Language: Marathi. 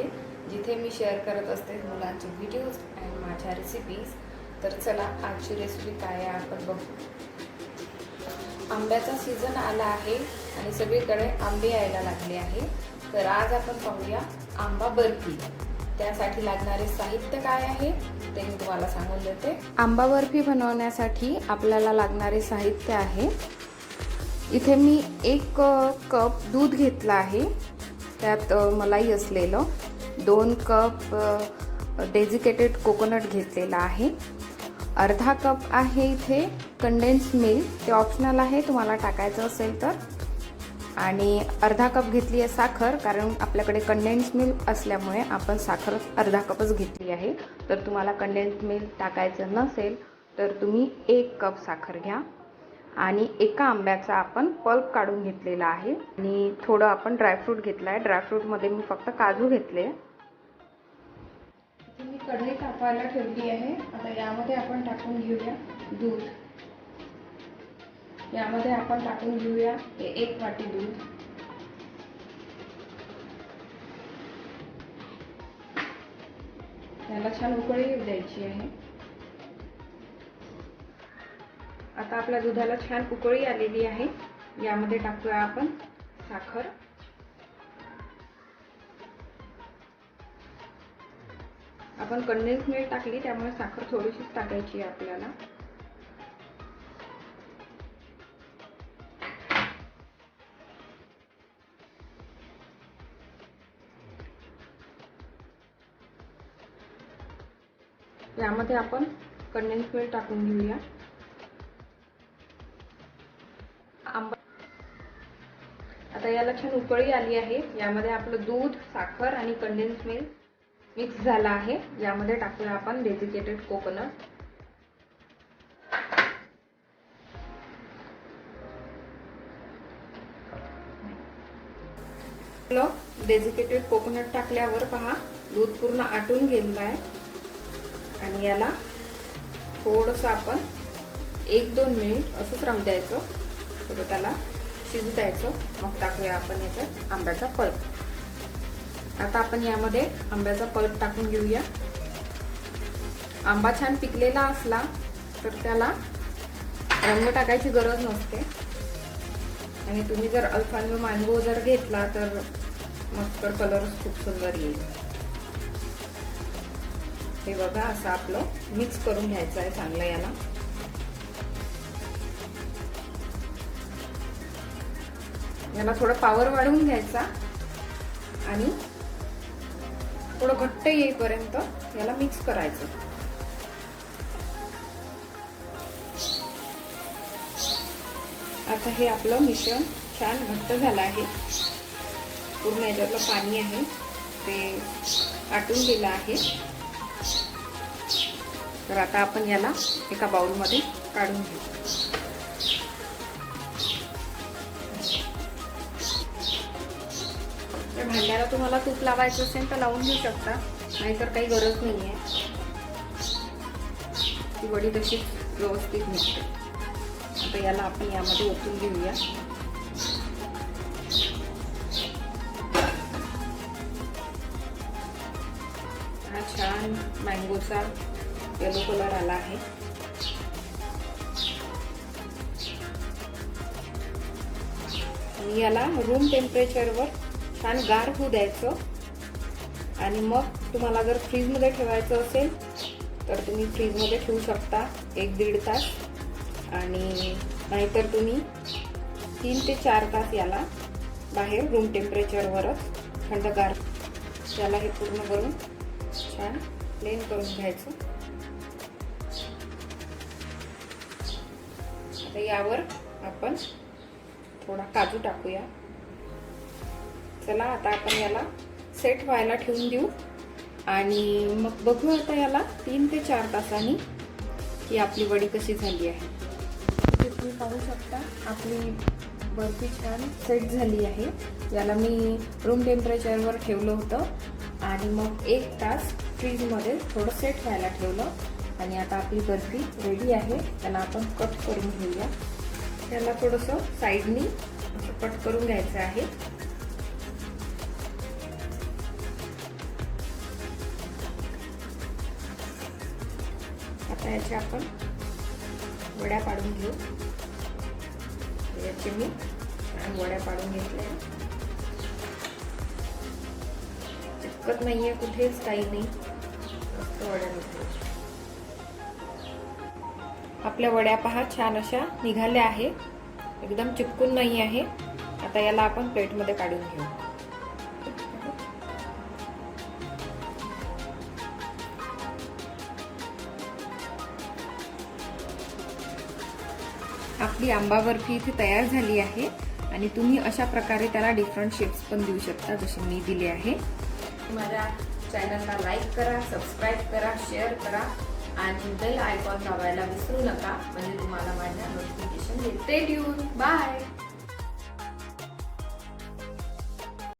आहे जिथे मी शेअर करत असते मुलांचे व्हिडिओज अँड माझ्या रेसिपीज तर चला आजची रेसिपी काय आहे आपण बघू. आंब्याचा सीझन आला आहे आणि सगळीकडे आंबे यायला लागले आहे. तर आज आपण पाहूया आंबा बर्फी. त्यासाठी लागणारे साहित्य काय आहे ते मी तुम्हाला सांगून देते. आंबा बर्फी बनवण्यासाठी आपल्याला लागणारे साहित्य आहे. इथे मी एक कप दूध घेतलं आहे. त्यात मलाई असलेलं. दोन कप डेजिकेटेड कोकोनट घेतलेला आहे. अर्धा कप आहे इथे कंडेन्स मिल्क ते ऑप्शनल आहे तुम्हाला टाकायचं असेल तर. आणि अर्धा कप घेतली आहे साखर कारण आपल्याकडे कंडेन्स मिल्क असल्यामुळे आपण साखर अर्धा कपच घेतली आहे. तर तुम्हाला कंडेन्स मिल्क टाकायचं नसेल तर तुम्ही एक कप साखर घ्या. आणि एका आंब्याचा आपण पल्प काढून घेतलेला आहे. आणि थोडं आपण ड्रायफ्रूट घेतला आहे. ड्रायफ्रूटमध्ये मी फक्त काजू घेतले. मी कढई तापायला ठेवली आहे. आता यामध्ये आपण टाकून घेऊया दूध. यामध्ये आपण टाकून घेऊया हे एक वाटी दूध. याला छान उकळी येऊ द्यायची आहे. आता आपल्या दुधाला छान उकळी आलेली आहे. यामध्ये टाकूया आपण साखर. आपण कंडेन्स मिल्क टाकली त्यामुळे साखर थोडीशीच टाकायची आहे आपल्याला. यामध्ये आपण कंडेन्स मिल्क टाकून घेऊया. आंबा आता याला छान उकळी आली आहे. यामध्ये आपलं दूध साखर आणि कंडेन्स मिल्क मिक्स झाला आहे. यामध्ये टाकूया आपण डेजिकेटेड कोकोनट. डेजिकेटेड कोकोनट टाकल्यावर पहा दूध पूर्ण आटून गेलेलं आहे. आणि याला थोडंसं आपण एक दोन मिनिट असंच राहू द्यायचं. त्याला शिजू द्यायचं. मग टाकूया आपण याच्यात आंब्याचा फळ आता आपण यामध्ये आंब्याचा पल्प टाकून घेऊया. आंबा छान पिकलेला असला तर त्याला रंग टाकायची गरज नसते. आणि तुम्ही जर अल्फान्यू मँगो जर घेतला तर मस्त कलर खूप सुंदर येईल. हे बघा असं आपलं मिक्स करून घ्यायचं आहे चांगलं याला. याला थोडं पावर वाढवून घ्यायचा. आणि थोडं घट्ट येईपर्यंत याला मिक्स करायचं. आता हे आपलं मिश्रण छान घट्ट झालं आहे. पूर्ण याच्यातलं पाणी आहे. ते आटून गेलं आहे. तर आता आपण याला एका बाउलमध्ये काढून घेऊ. तुम्हाला तूप लावायचं असेल तर लावून घेऊ शकता. नाहीतर काही गरज नाही आहे ती वडी तशी व्यवस्थित निघते. आता याला आपण यामध्ये ओतून घेऊया. हा छान मँगोचा येलो कलर आला आहे. आणि याला रूम टेम्परेचरवर छान गार होऊ द्यायचं. आणि मग तुम्हाला जर फ्रीजमध्ये ठेवायचं असेल तर तुम्ही फ्रीजमध्ये ठेवू शकता एक दीड तास. आणि नाहीतर तुम्ही तीन ते चार तास याला बाहेर रूम टेम्परेचरवरच थंडगार याला हे पूर्ण करून छान प्लेन करून घ्यायचं. आता यावर आपण थोडा काजू टाकूया. चला आता आपण याला सेट व्हायला ठेवून देऊ. आणि मग बघू आता याला तीन ते चार तासांनी की आपली वडी कशी झाली आहे. इथे तुम्ही पाहू शकता आपली बर्फी छान सेट झाली आहे. याला मी रूम टेम्परेचरवर ठेवलं होतं. आणि मग एक तास फ्रीजमध्ये थोडं सेट व्हायला ठेवलं. आणि आता आपली बर्फी रेडी आहे. त्याला आपण कट करून घेऊया. त्याला थोडंसं साईडनी असं कट करून घ्यायचं आहे. आता याच्या आपण. वड्या पाडून घेऊ. याची मी वड्या पाडून घेतल्या. चिपकत नाहीये कुठेच काही नाही. मस्त वड्या निघतात आपल्या वड्या पहा छान अशा निघाल्या आहे एकदम चिपकून नाही आहे आता याला आपण प्लेटमध्ये काढून घेऊ. आपली आंबा बर्फी इथे तयार झाली आहे आणि तुम्ही अशा प्रकारे त्याला डिफरंट शेप्स पण देऊ शकता जसे मी दिले आहे. माझ्या चॅनलला लाईक करा सबस्क्राईब करा शेअर करा आणि बेल आयकॉन दाबायला विसरू नका. म्हणजे तुम्हाला माझ्या नोटिफिकेशन येते. बाय